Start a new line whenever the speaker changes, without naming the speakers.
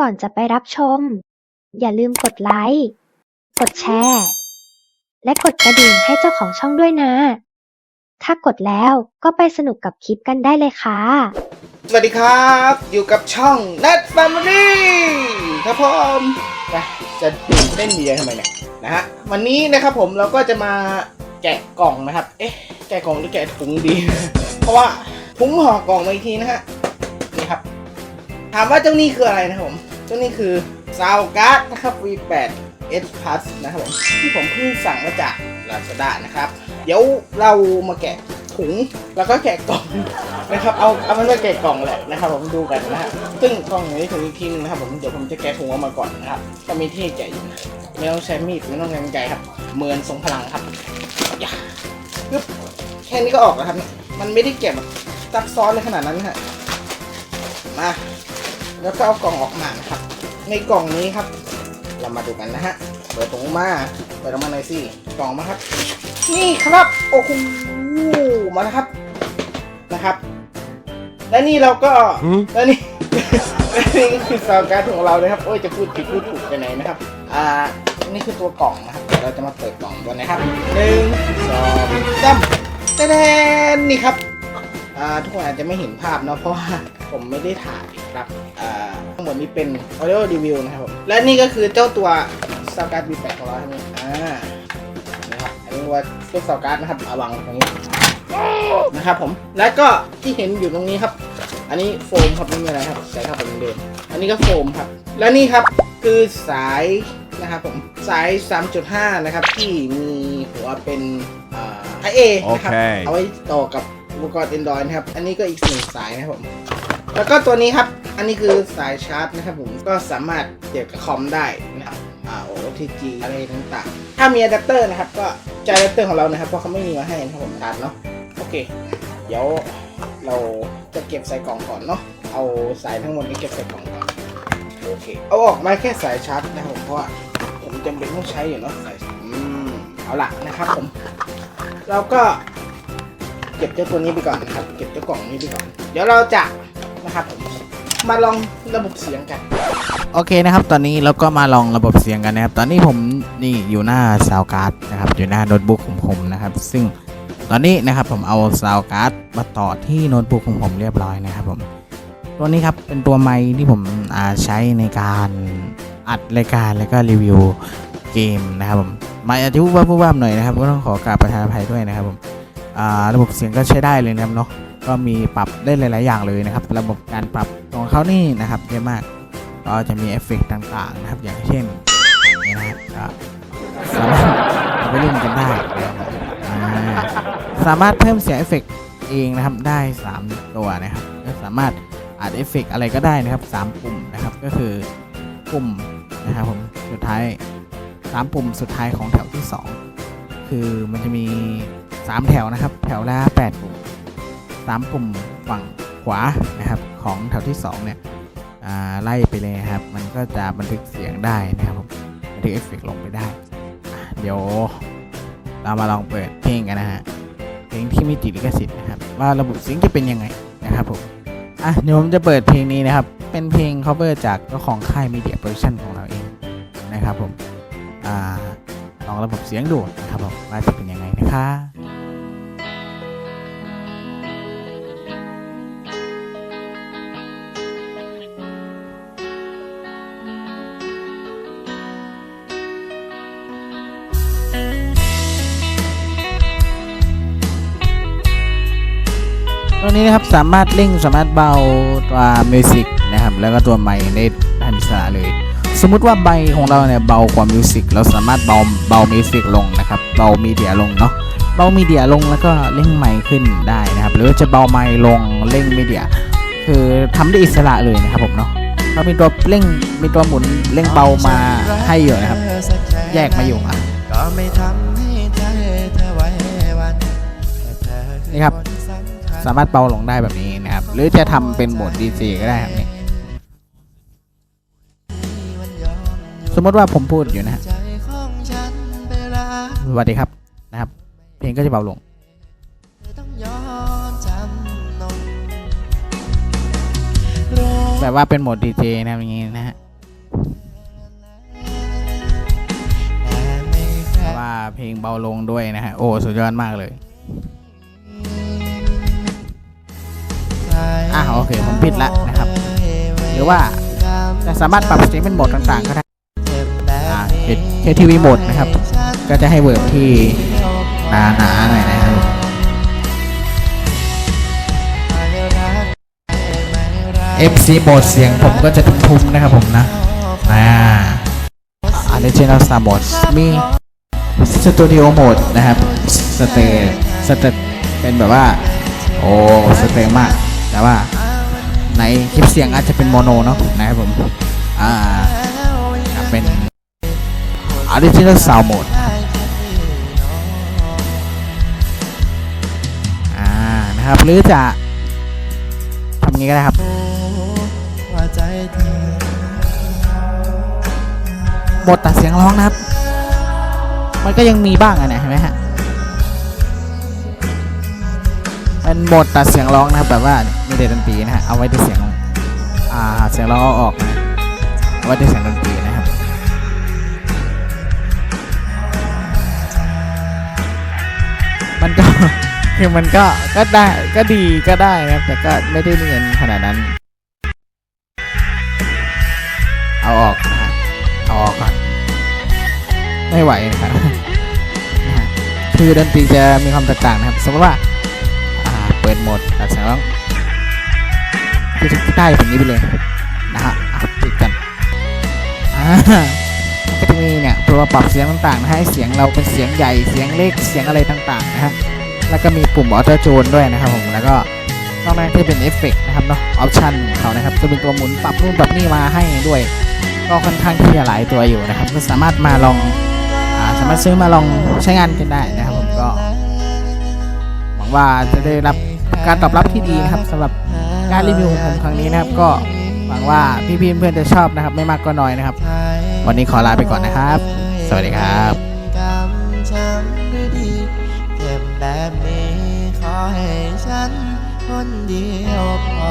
ก่อนจะไปรับชม อย่าลืมกดไลค์ กดแชร์ และกดกระดิ่งให้เจ้าของช่องด้วยนะ ถ้ากดแล้วก็ไปสนุกกับคลิปกันได้เลยค่ะ
สวัสดีครับ อยู่กับช่อง Net Family ครับผมนะจะตื่นเต้นดีทำไมเนี่ยนะฮะวันนี้นะครับผมเราก็จะมาแกะกล่องนะครับ เอ๊ะ แกะกล่องหรือแกะถุงดี เพราะว่าถุงห่อกล่องมาอีกทีนะฮะนี่ครับ ถามว่าเจ้านี่คืออะไรนะครับผมเจ้านี่คือซาวการ์ดนะครับ V8 S Plus นะครับผมที่ผมเพิ่งสั่งมาจาก Lazada นะครับ เดี๋ยวเรามาแกะถุงแล้วก็แกะกล่องนะครับเอาเอามันมาแกะกล่องแหละนะครับผมดูกันนะฮะซึ่งกล่องนี้ถุงอีกทีนึงนะครับผมเดี๋ยวผมจะแกะถุงออกมาก่อนนะครับก็มีที่แกะอยู่นะไม่ต้องใช้มีดไม่ต้องใช้ไกครับเมือนทรงพลังครับอย่าปึ๊บแค่นี้ก็ออกแล้วครับ มันไม่ได้แกะแบซับซ้อนเลยขนาดนั้นฮะมา แล้วก็เอากล่องออกมานะครับ ในกล่องนี้ครับ เรามาดูกันนะฮะ เปิดถุงมาเปิดออกมาหน่อยสิ กล่องมาครับ นี่ครับ โอ้โห มาแล้วครับ นะครับ และนี่เราก็ และนี่และนี่ก็คือซาวการ์ดของเรานะครับ โอ้ย จะพูดผิดพูดถูกไปไหนนะครับ อ่า นี่คือตัวกล่องนะครับเดี๋ยวเราจะมาเปิดกล่องกันนะครับหนึ่งสองสามแตนนี่ครับอ่า ทุกคนอาจจะไม่เห็นภาพเนาะเพราะว่าผมไม่ได้ถ่ายครับอ่าทั้งหมดนี้เป็น audio review นะครับผมและนี่ก็คือเจ้าตัวซาวการ์ด V8 ของเราครับนี่อ่านะครับอันนี้ว่าลูกซาวการ์ดนะครับเอาวางตรงนี้นะครับผมแล้วก็ที่เห็นอยู่ตรงนี้ครับ อันนี้โฟมครับไม่มีอะไรครับใส่เข้าไปเหมือนเดิมอันนี้ก็โฟมครับ และนี่ครับคือสายนะครับผมสาย 3.5 นะครับที่มีหัวเป็นอ่าไอเอนะครับ
โอเค
เอาไว้ต่อกับ อุปกรณ์ Android นะครับ อันนี้ก็อีกหนึ่งสายนะครับผม แล้วก็ตัวนี้ครับ อันนี้คือสายชาร์จนะครับผม ก็สามารถเสียบกับคอมได้นะครับอ่า OTG อะไรต่างๆ ถ้ามีอะแดปเตอร์นะครับ ก็ใช้อะแดปเตอร์ของเรานะครับ เพราะเขาไม่มีมาให้นะครับผมชาร์จเนาะ โอเค เดี๋ยวเราจะเก็บใส่กล่องก่อนเนาะ เอาสายทั้งหมดนี้เก็บใส่กล่องก่อน โอเค เอาออกมาแค่สายชาร์จนะครับผม เพราะว่าผมจำเป็นต้องใช้อยู่เนาะสายอืมเอาละนะครับผม เราก็ เก็บเจ้าตัวนี้ไปก่อนนะครับ เก็บเจ้ากล่องนี้ไปก่อน เดี๋ยวเราจะนะครับผมมาลองระบบเสียงกัน
โอเคนะครับ ตอนนี้เราก็มาลองระบบเสียงกันนะครับ ตอนนี้ผมนี่อยู่หน้าซาวการ์ดนะครับ อยู่หน้าโน้ตบุ๊กของผมนะครับ ซึ่งตอนนี้นะครับผมเอาซาวการ์ดมาต่อที่โน้ตบุ๊กของผมเรียบร้อยนะครับผม ตัวนี้ครับเป็นตัวไมค์ที่ผมใช้ในการอัดรายการแล้วก็รีวิวเกมนะครับผมไมค์อาจจะวูบวาบวูบวาบหน่อยนะครับ ก็ต้องขอกราบประทานภัยด้วยนะครับผม ระบบเสียงก็ใช้ได้เลยนะครับเนาะก็มีปรับได้หลาย ๆ อย่างเลยนะครับ ระบบการปรับของเขานี่นะครับเยอะมากก็จะมีเอฟเฟกต์ต่าง ๆ นะครับ อย่างเช่นนี่นะครับสามารถไปเล่นกันได้สามารถเพิ่มเสียงเอฟเฟกต์เองนะครับได้ 3 ตัวนะครับก็สามารถอัดเอฟเฟกต์อะไรก็ได้นะครับ 3 ปุ่มนะครับก็คือปุ่มนะครับผมสุดท้าย 3 ปุ่มสุดท้ายของแถวที่ 2 คือมันจะมี 3 แถวนะครับ แถวละ8ปุ่ม3ปุ่มฝั่งขวานะครับ ของแถวที่2เนี่ยไล่ไปเลยครับ มันก็จะบันทึกเสียงได้นะครับผมบันทึกเอฟเฟกต์ลงไปได้ เดี๋ยวเรามาลองเปิดเพลงกันนะฮะเพลงที่ไม่ติดลิขสิทธิ์นะครับ ว่าระบบเสียงจะเป็นยังไงนะครับผมอะเดี๋ยวผมจะเปิดเพลงนี้นะครับ เป็นเพลง cover จากเจ้าของค่าย Media Production ของเราเองนะครับผมอ่าลองระบบเสียงดูนะครับผมว่าจะเป็นยังไงนะคะ ตัวนี้นะครับสามารถเร่งสามารถเบาตัวมิวสิกนะครับแล้วก็ตัวไมค์ได้ทันอิสระเลย สมมุติว่าใบของเราเนี่ยเบากว่ามิวสิกเราสามารถเบาเบามิวสิกลงนะครับเบามีเดียลงเนาะเบามีเดียลงแล้วก็เร่งไมค์ขึ้นได้นะครับหรือว่าจะเบาไมค์ลงเร่งมีเดียคือทำได้อิสระเลยนะครับผมเนาะเขามีตัวเร่งมีตัวหมุนเร่งเบามาให้อยู่นะครับ แยกมาอยู่อะ
ก็ไม่ทำให้ใจเธอไว้วันแค่เธอ
นี่ครับ สามารถเบาลงได้แบบนี้นะครับ หรือจะทำเป็นโหมด DC ก็ได้ครับนี่สมมติว่าผมพูดอยู่นะสวัสดีครับนะครับ เพลงก็จะเบาลง แบบว่าเป็นโหมดดีเจนะอย่างนี้นะฮะว่าเพลงเบาลงด้วยนะฮะ โอ้ สุดยอดมากเลย อะโอเค ผมปิดละนะครับ หรือว่าจะสามารถปรับเสียงเป็นโหมดต่างๆ ก็ได้อ่าเคทีวีโหมดนะครับ ก็จะให้เวิร์บที่หนาๆหน่อยนะครับ MC โหมดเสียงผมก็จะทุ้มๆนะครับผมนะอ่า Original Sound Mode มี Studio Mode นะครับสเตสเตเป็นแบบว่า โอ้สเตมาก แต่ว่าในคลิปเสียงอาจจะเป็นโมโนเนาะนะครับผม อ่าเป็น Original Sound Mode อ่านะครับ หรือจะทำงี้ก็ได้ครับ
ว่าใจเธอ
บทตัดเสียงร้องนะครับ มันก็ยังมีบ้างอะเนี่ยเห็นไหมฮะ เป็นโหมดตัดเสียงร้องนะครับแบบว่ามีแต่ดนตรีนะฮะเอาไว้ที่เสียงอ่าเสียงร้องเอาออกนะเอาไว้ที่เสียงดนตรีนะครับมันก็คือมันก็ก็ได้ก็ดีก็ได้นะครับแต่ก็ไม่ได้เนียนขนาดนั้น เอาออกนะฮะเอาออกก่อนไม่ไหวนะครับคือดนตรีจะมีความแตกต่างนะครับสมมติว่า เปิดโหมดตัดเสียงร้องที่ที่ใต้แบบนี้ไปเลยนะฮะปิดกันอ่าก็จะมีเนี่ยตัวปรับเสียงต่างๆนะฮะให้เสียงเราเป็นเสียงใหญ่เสียงเล็กเสียงอะไรต่างๆนะฮะแล้วก็มีปุ่มออโต้โจนด้วยนะครับผมแล้วก็นอกนั้นที่เป็นเอฟเฟกต์นะครับเนาะออปชันของเขานะครับจะเป็นตัวหมุนปรับนู่นปรับนี่มาให้ด้วย ก็ค่อนข้างที่จะหลายตัวอยู่นะครับก็สามารถมาลองอสามารถซื้อมาลองใช้งานกันได้นะครับผมก็หวังว่าจะได้รับ การตอบรับที่ดีนะครับสำหรับการรีวิวของผมครั้งนี้นะครับ ก็หวังว่าพี่ๆเพื่อนๆจะชอบนะครับ ไม่มากก็น้อยนะครับ วันนี้ขอลาไปก่อนนะครับ สวัสดีครับ
กำช้ำหรือดีเจ็บแบบนี้ขอให้ฉันคนเดียวพอ